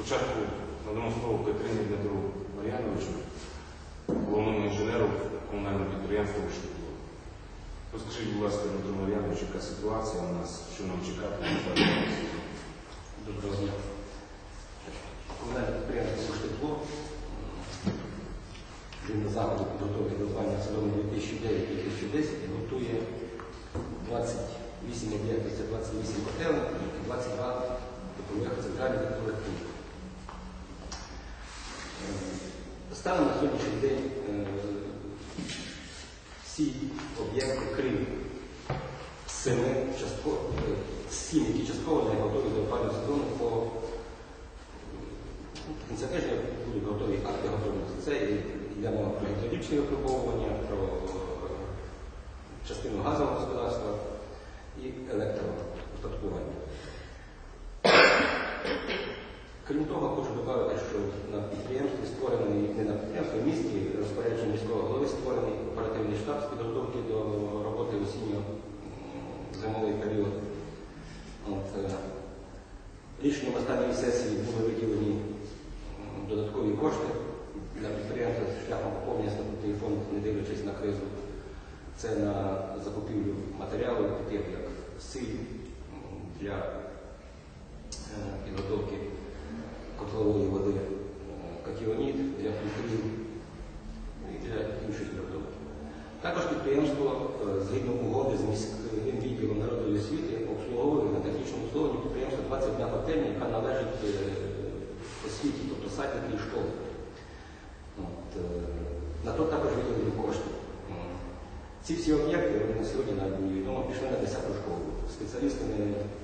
Спочатку надамо слово Катерині Дмитру Мар'яновичу, головному інженеру комунального підприємства «Ушкітло». Розкажіть, будь ласка, Дмитро Мар'янович, яка ситуація у нас, що нам чекати на? Доброго дня. Комунальне підприємство «Укржитло» на заходу підготовки до опалення сезону 2009-2010 готує 28 об'єктів, це 28 котелень і 22 теплових центральних теплових Станом на сьогоднішній день е, всі об'єкти, крім семи е, сім, які частково не готові до опалювального сезону по ну, кінця тижня будуть готові акти готовності. Це йде мова про гідравлічні випробовування, про е, частину газового господарства і електроустаткування. Крім того, хочу додати, що на підприємстві створений, не на підприємстві, в місті розпорядження міського голови створений оперативний штаб з підготовки до роботи осінньо-зимовий період. От, е, рішенням останньої сесії були виділені додаткові кошти для підприємства шляхом поповнення статутний фонд, не дивлячись на кризу. Це на закупівлю матеріалів, таких як силь для е, підготовки котлової води, е, катіонід для фільтрів і для інших підготовки. Також підприємство е, згідно угоди з міським відділом народної освіти обслуговує на технічному обслуговуванні підприємства 21 котельня, яка належить е, освіті, тобто садики і школи. От, е, На то також виділені кошти. Ці всі об'єкти вони на сьогодні навіть мені відомо пішли на 10 школу. Спеціалістами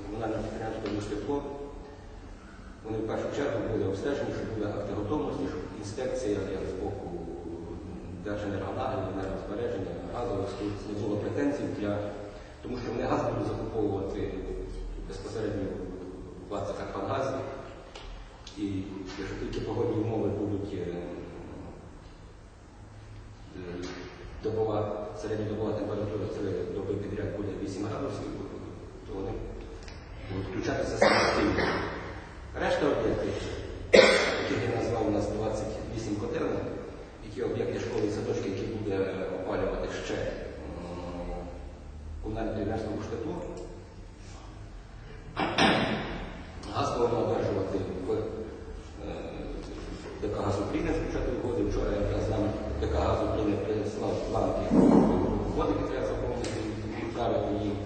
комунального підприємства «Южтепло» вони в першу чергу були обстежені, щоб були акти готовності, щоб інспекція як з боку Держенергонагляду, енергозбереження, газових служб не було претензій для, тому що вони газ будуть закуповувати безпосередньо в «Карпангазі». І якщо тільки погодні умови будуть е, е, добова, середньодобова температура три доби підряд буде 8 градусів, то вони будуть включатися самостійно. Решта об'єктів, яких я назвав у нас 28 котелень, які об'єкти школи і садочки, які буде опалювати ще комунальне підприємство «Укрштепло», Газ повинно одержувати в е, ДК «Газ України» спочатку угоди. Вчора якраз нам ДК «Газ України» прислав планки угоди, які треба заповнити і відправити їм.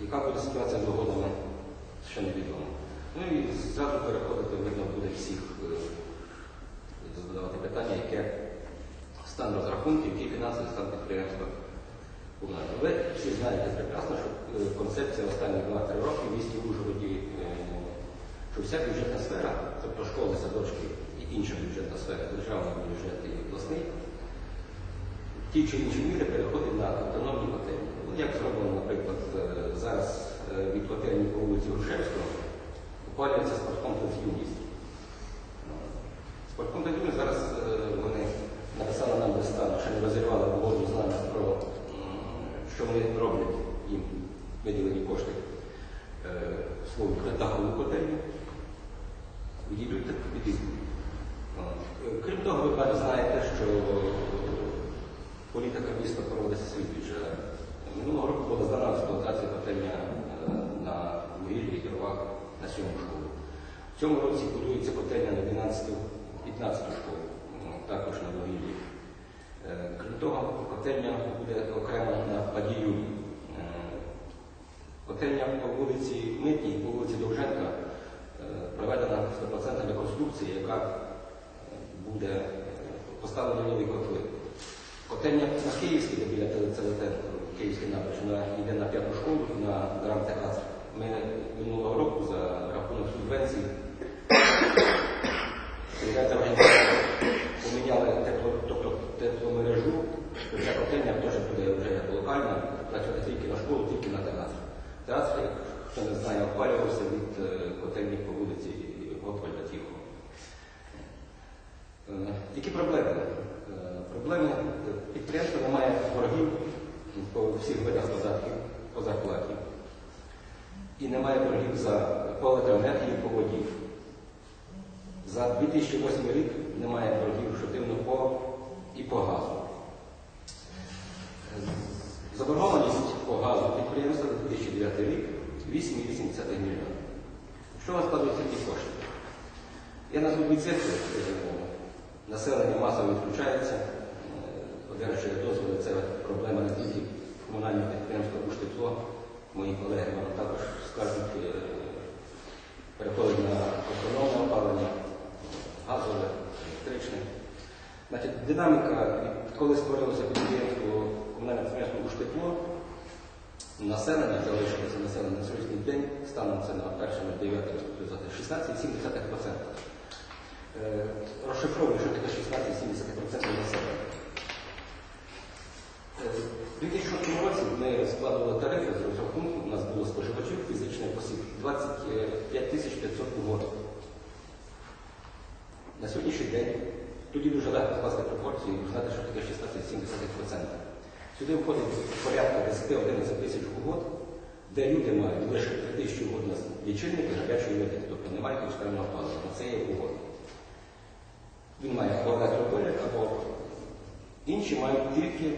Яка буде ситуація з угодами, ще невідомо. Ну і зразу переходити, видно, буде всіх е, задавати питання, яке стан розрахунків, який фінансовий стан підприємства комунального. Ви всі знаєте прекрасно, що е, концепція останніх 2-3 роки в місті Ужгороді, е, що вся бюджетна сфера, тобто школи, садочки і інша бюджетна сфера, державний бюджет і обласний, ті чи інші міри переходить на автономні котельні. Ну, Як зроблено, наприклад, е, зараз від котельні по вулиці Грушевського опалюється спорткомплекс «Юність». Спорткомплекс «Юність» зараз е, вони написали нам листа, ще не розірвали угоду з нами про що вони роблять їм виділені кошти е, свою дахову котельню. Відійдуть так відійдуть. Е, Крім того, ви певно знаєте, що політика міста проводиться бюджет. Минулого року була здана в експлуатацію котельня е, на вугіллі і дровах на сьому школу. В цьому році будується котельня на 12 15 школу, також на вугіллі. Е, Крім того, котельня буде окремо на Падію. Е, Котельня по вулиці Митній, по вулиці Довженка е, проведена 100% реконструкція, яка буде поставлена нові котли. Котельня на Київській, де біля ЦВТ, Київській набережна, йде на п'яту школу на Грам Техас. Ми минулого року за рахунок субвенцій поміняли тепло, тепломережу, ця котельня теж буде вже як локальна, працювати тільки на школу, тільки на театр. Театр, як хто не знає, опалювався від е, котельні по вулиці Готвальда Тихого. Е, Які проблеми? Е, Проблеми е, підприємство боргів по всіх видах податків, по зарплаті. І немає боргів за по електроенергії, по 2008 рік немає боргів по газу. Заборгованість по газу підприємства за 2009 рік 8,8 мільйона. Що вас складується ці кошти? Я назву дві Населення масово відключається, одержує дозволи. Це проблема не тільки комунального підприємства «Укртепло». Мої колеги вам також динаміка, відколи створилося підприємство комунальне підприємство «Укртепло», населення залишилося населення на сьогоднішній день, станом це на 1.09 розповідати 16,7%. Е, Розшифровую, що таке 16,7% населення. Е, У 2006 році ми складували тарифи з розрахунку, у нас було споживачів фізичних осіб 25 500 угод. На сьогоднішній день тоді дуже легко скласти пропорції і знати, що таке 16,7%. Сюди входить порядка 10-11 тисяч угод, де люди мають лише 3 тисячі угод на лічильники гарячої води, тобто немає експертного палива. Це є угод. Він має або електропиль, або інші мають тільки